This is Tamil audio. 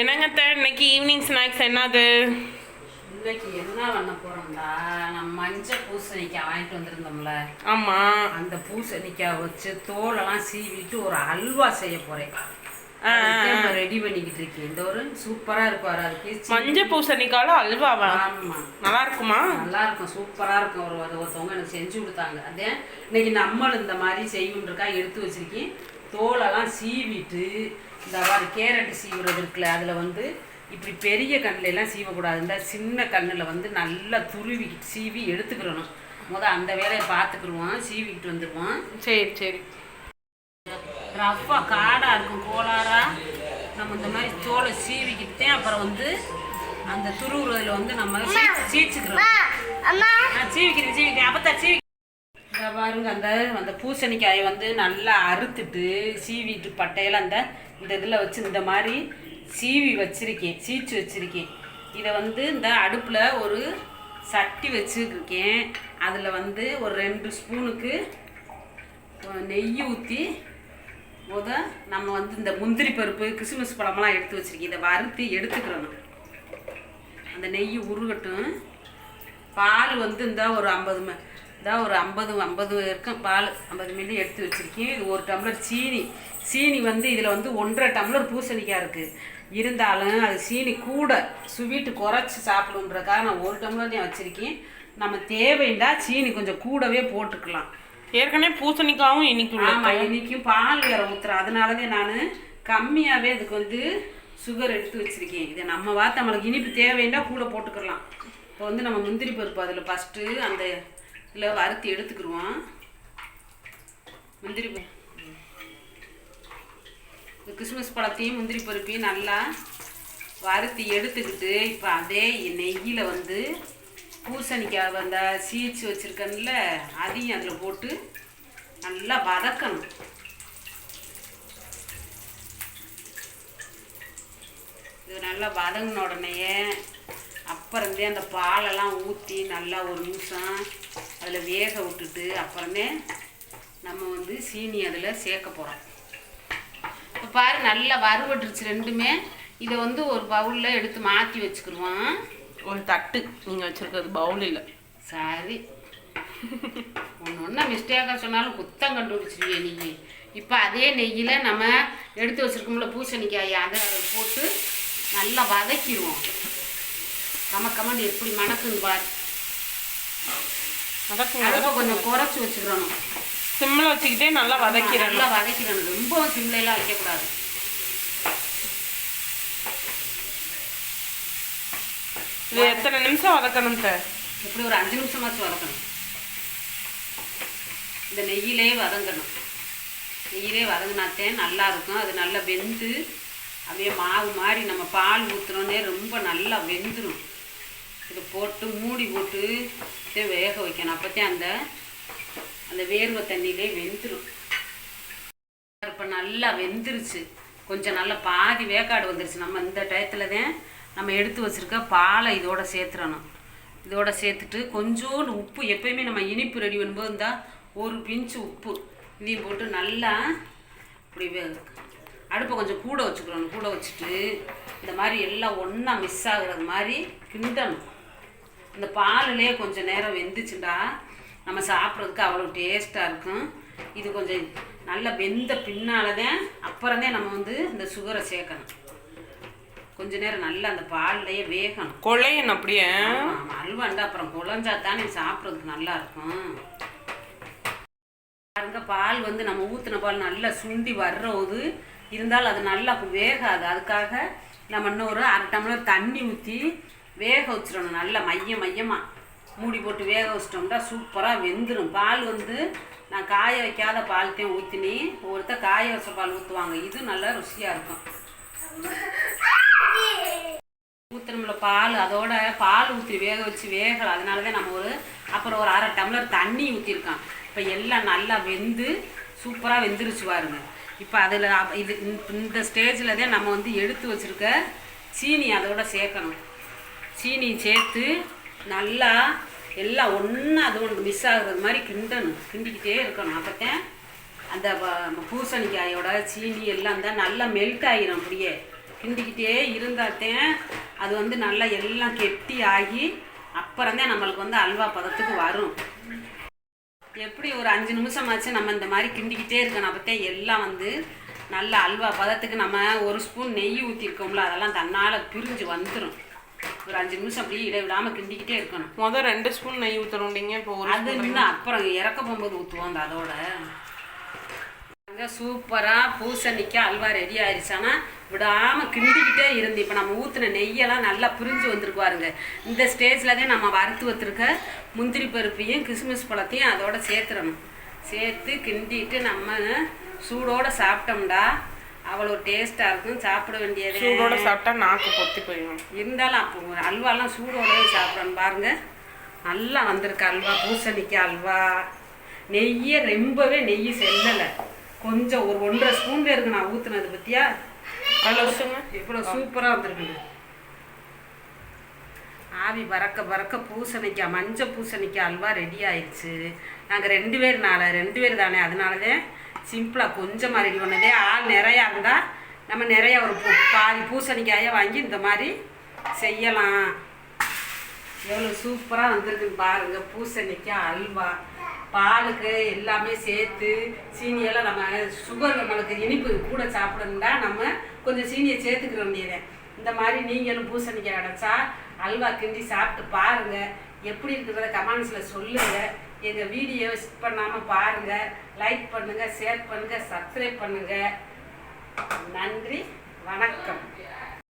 என்னங்க அத்தை, இன்னைக்கு ஈவினிங் ஸ்நாக்ஸ் என்னது? இன்னைக்கு என்ன பண்ண போறோம்டா? நம்ம மஞ்சள் பூசணிக்காய் வாங்கிட்டு வந்திருந்தோம்ல. ஆமா. அந்த பூசணிக்காய் வச்சு தோலெல்லாம் சீவிட்டு ஒரு அல்வா செய்ய போறேன். ரெடி பண்ணிக்கிட்டு இருக்கேன். இந்த ஒரு சூப்பரா இருக்கும். அதுக்கு மஞ்சள் பூசணிக்கால அல்வாவா? ஆமா. நல்லா இருக்குமா? நல்லா இருக்கும். சூப்பரா இருக்கும். ஒரு ஒரு ஒருத்தவங்க எனக்கு செஞ்சு கொடுத்தாங்க. அதே இன்னைக்கு நம்மளும் இந்த மாதிரி செய்யணும் இருக்கா எடுத்து வச்சிருக்கேன். தோலெல்லாம் சீவிட்டு இந்த மாதிரி கேரட் சீவுறது இருக்குல்ல அதில் வந்து இப்படி பெரிய கண்ணுல எல்லாம் சீவக்கூடாது. இந்த சின்ன கண்ணில் வந்து நல்லா துருவி சீவி எடுத்துக்கிறணும். முத அந்த வேலையை பார்த்துக்கிடுவோம் சீவிக்கிட்டு வந்துடுவோம் சரி சரி. ரஃப்பாக காடாக இருக்கும் கோளாரா நம்ம இந்த மாதிரி தோலை சீவிக்கிட்டே அப்புறம் வந்து அந்த துருவுறதுல வந்து நம்ம சீச்சுக்கிறோம். சீவிக்கிறேன் சீவிக்கிறேன். அப்பத்தான் சீவி இந்த பாருங்க அந்த அந்த பூசணிக்காயை வந்து நல்லா அறுத்துட்டு சீவிட்டு பட்டையில அந்த இந்த இதில் வச்சு இந்த மாதிரி சீவி வச்சிருக்கேன் சீச்சு வச்சிருக்கேன். இதை வந்து இந்த அடுப்பில் ஒரு சட்டி வச்சுருக்கேன். அதில் வந்து ஒரு ரெண்டு ஸ்பூனுக்கு நெய் ஊற்றி முத நம்ம வந்து இந்த முந்திரி பருப்பு கிறிஸ்மஸ் பழமெல்லாம் எடுத்து வச்சுருக்கேன். இதை வறுத்து எடுத்துக்கிறணும். அந்த நெய் உருகட்டும். பால் வந்து இந்த ஒரு ஐம்பது இந்த ஒரு ஐம்பது ஐம்பது இருக்கும் பால். ஐம்பது மில்லி எடுத்து வச்சுருக்கேன். இது ஒரு டம்ளர் சீனி. சீனி வந்து இதில் வந்து ஒன்றரை டம்ளர் பூசணிக்காய் இருக்குது இருந்தாலும் அது சீனி கூட ஸ்வீட்டு குறைச்சி சாப்பிடுன்றதுக்காக நான் ஒரு டம்ளர் தான் வச்சுருக்கேன். நம்ம தேவைண்டா சீனி கொஞ்சம் கூடவே போட்டுக்கலாம். ஏற்கனவே பூசணிக்காவும் இன்னைக்கு உள்ள ஆமாம் இன்னைக்கும் பால் வேற ஊற்றுறேன் அதனால தான் நான் கம்மியாகவே அதுக்கு வந்து சுகர் எடுத்து வச்சிருக்கேன். இதை நம்ம வார்த்தை நம்மளுக்கு இனிப்பு தேவைன்னா கூட போட்டுக்கலாம். இப்போ வந்து நம்ம முந்திரி பருப்பு அதில் ஃபஸ்ட்டு அந்த இல்லை வறுத்து எடுத்துக்கிடுவோம் முந்திரி பருப்பு இந்த கிறிஸ்மஸ் பழத்தையும் முந்திரி பருப்பையும் நல்லா வறுத்து எடுத்துக்கிட்டு இப்போ அதே நெய்யில் வந்து பூசணிக்காய் அந்த சீச்சு வச்சுருக்கேன்ல அதையும் அதில் போட்டு நல்லா வதக்கணும். இது நல்லா வதங்கின உடனேயே அப்புறந்தே அந்த பாலெல்லாம் ஊற்றி நல்லா ஒரு நிமிஷம் அதில் வேக விட்டுட்டு அப்புறமே நம்ம வந்து சீனி அதில் சேர்க்க போகிறோம் இப்போ பாரு நல்லா வறுவட்டுருச்சு ரெண்டுமே. இதை வந்து ஒரு பவுலில் எடுத்து மாற்றி வச்சுக்கிடுவோம் ஒரு தட்டு. நீங்க வச்சிருக்கிறது பவுல் இல்ல. சரி. ஒன்று ஒன்றா மிஸ்டேக்காக சொன்னாலும் குத்தம் கண்டுபிடிச்சிருவியே நீ. இப்போ அதே நெய்யில் நம்ம எடுத்து வச்சிருக்கோம்ல பூசணிக்காய் அதை போட்டு நல்லா வதக்கிடுவோம் கமக்கமன்னு எப்படி மணக்குன்னு பாரு அடுப்பை கொஞ்சம் குறைச்சி வச்சுக்கிறணும் சிம்மில் வச்சுக்கிட்டே நல்லா வதக்கிறேன் நல்லா வதக்கிடணும். ரொம்ப சிம்லையெல்லாம் வைக்கக்கூடாது. இது எத்தனை நிமிஷம் வதக்கணும் சார் எப்படி ஒரு அஞ்சு நிமிஷமாச்சும் வதக்கணும். இந்த நெய்யிலே வதங்கணும். நெய்யிலே வதங்கினாத்தே நல்லா இருக்கும். அது நல்லா வெந்து அப்படியே மாவு மாதிரி நம்ம பால் ஊற்றுனோன்னே ரொம்ப நல்லா வெந்துடும் இதை போட்டு மூடி போட்டு வேக வைக்கணும். அப்போத்தே அந்த அந்த வேர்வை தண்ணியிலே வெந்துடும் இப்போ நல்லா வெந்துருச்சு. கொஞ்சம் நல்லா பாதி வேக்காடு வந்துருச்சு. நம்ம இந்த டயத்தில் தான் நம்ம எடுத்து வச்சிருக்க பாலை இதோட சேர்த்துறணும். இதோட சேர்த்துட்டு கொஞ்சோண்டு உப்பு எப்பயுமே நம்ம இனிப்பு ரெடி பண்ணும்போது இருந்தால் ஒரு பிஞ்சு உப்பு இதையும் போட்டு நல்லா இப்படி அடுப்பை கொஞ்சம் கூட வச்சுக்கிறோம் கூட வச்சுட்டு இந்த மாதிரி எல்லாம் ஒன்றா மிஸ் ஆகுறது மாதிரி கிண்டணும். இந்த பாலுலேயே கொஞ்சம் நேரம் வெந்துச்சுண்டா நம்ம சாப்பிட்றதுக்கு அவ்வளோ டேஸ்ட்டாக இருக்கும். இது கொஞ்சம் நல்லா வெந்த பின்னால தான் நம்ம வந்து இந்த சுகரை சேர்க்கணும். கொஞ்ச நேரம் நல்லா அந்த பால்லையே வேகணும். கொள்ளையன் அப்படியே. அல்வாண்டா அப்புறம் குழஞ்சா தானே சாப்பிட்றதுக்கு நல்லா இருக்கும் பாருங்க பால் வந்து நம்ம ஊற்றின பால் நல்லா சுண்டி வர்றது இருந்தாலும் அது நல்லா வேகாது. அதுக்காக நம்ம இன்னொரு அரை டம்ளர் தண்ணி ஊற்றி வேக வச்சிடணும் நல்லா மையம் மையமாக மூடி போட்டு வேக வச்சிட்டோம்னா சூப்பராக வெந்துடும் பால் வந்து நான் காய வைக்காத பால்த்தையும் ஊற்றினி ஒருத்தர் காய வச்ச பால் ஊற்றுவாங்க இது நல்லா ருசியாக இருக்கும். ஊற்றுனோம்ல பால் அதோட பால் ஊற்றி வேக வச்சு வேகலை. அதனால தான் நம்ம ஒரு அப்புறம் ஒரு அரை டம்ளர் தண்ணி ஊற்றிருக்கோம் இப்போ எல்லாம் நல்லா வெந்து சூப்பராக வெந்துருச்சு பாருங்க. இப்போ அதில் இது இந்த- இந்த ஸ்டேஜில் தான் நம்ம வந்து எடுத்து வச்சுருக்க சீனி அதோட சேர்க்கணும். சீனி சேர்த்து நல்லா எல்லாம் ஒன்றா அது ஒன்று மிஸ் ஆகுறது மாதிரி கிண்டணும். கிண்டிக்கிட்டே இருக்கணும். அப்போத்தான் அந்த ப- பூசணிக்காயோட சீனி எல்லாம் தான் நல்லா மெல்ட் ஆகிரும் அப்படியே. கிண்டிக்கிட்டே இருந்தால்தான் அது வந்து நல்லா எல்லாம் கெட்டி ஆகி அப்புறம்தான் நம்மளுக்கு வந்து அல்வா பதத்துக்கு வரும். எப்படி ஒரு அஞ்சு நிமிஷமாச்சு நம்ம இந்த மாதிரி கிண்டிக்கிட்டே இருக்கணும். அப்போத்தே எல்லாம் வந்து நல்ல அல்வா பதத்துக்கு நம்ம ஒரு ஸ்பூன் நெய் ஊற்றிருக்கோம்ல அதெல்லாம் தன்னால் பிரிஞ்சு வந்துடும் ஒரு அஞ்சு நிமிஷம் அப்படியே இடைவிடாமல் கிண்டிக்கிட்டே இருக்கணும். முதல் ரெண்டு ஸ்பூன் நெய் ஊற்றணுண்டிங்க இப்போ ஒரு அது இன்னும் அப்புறம் இறக்க போகும்போது ஊற்றுவோம் அந்த அதோட. சூப்பராக பூசணிக்காய் அல்வா ரெடி ஆயிடுச்சானா விடாமல் கிண்டிக்கிட்டே இருந்து இப்போ நம்ம ஊற்றின நெய்யெல்லாம் நல்லா பிரிஞ்சு வந்திருக்கு பாருங்க. இந்த ஸ்டேஜில் தான் நம்ம வறுத்து வச்சிருக்க முந்திரி பருப்பையும் கிஸ்மிஸ் பழத்தையும் அதோட சேர்த்துடணும். சேர்த்து கிண்டிட்டு நம்ம சூடோட சாப்பிட்டோம்டா. அவ்வளோ டேஸ்ட்டாக இருக்கும். சாப்பிட வேண்டியது சூடோட சாப்பிட்டா நாக்கு பொத்தி போயிடும். இருந்தாலும் அப்போ அல்வாலாம் சூடோடவே சாப்பிடணும். பாருங்க. நல்லா வந்திருக்கு அல்வா. பூசணிக்காய் அல்வா. நெய்யை ரொம்பவே நெய் செல்லலை. கொஞ்சம் ஒரு ஒன்றரை ஸ்பூன் இருக்கு. நான் ஊற்றுனது பத்தியா? அதில் ஊற்றுங்க இவ்வளோ சூப்பராக வந்திருக்குது ஆவி பறக்க பறக்க பூசணிக்காய் மஞ்சள் பூசணிக்காய் அல்வா ரெடி ஆயிடுச்சு. நாங்கள் ரெண்டு பேர் நாளை ரெண்டு பேர் தானே. அதனாலதே சிம்பிளாக கொஞ்சமாக ரெடி பண்ணதே. ஆள் நிறையா இருந்தால் நம்ம நிறைய ஒரு பூ பாதி பூசணிக்காயை வாங்கி இந்த மாதிரி செய்யலாம். எவ்வளோ சூப்பராக வந்திருக்குன்னு பாருங்கள் பூசணிக்காய் அல்வா பாலுக்கு எல்லாமே சேர்த்து சீனியெல்லாம் நம்ம சுகர் நம்மளுக்கு இனிப்பு கூட சாப்பிடணும்னா நம்ம கொஞ்சம் சீனியை சேர்த்துக்கிற வேண்டியதே இந்த மாதிரி நீங்களும் பூசணிக்காய் கிடச்சா அல்வா கிண்டி சாப்பிட்டு பாருங்க. எப்படி இருக்கிறத கமெண்ட்ஸில் சொல்லுங்க. எங்கள் வீடியோவை ஸ்கிப் பண்ணாமல் பாருங்க. லைக் பண்ணுங்க ஷேர் பண்ணுங்க சப்ஸ்கிரைப் பண்ணுங்க. நன்றி வணக்கம்.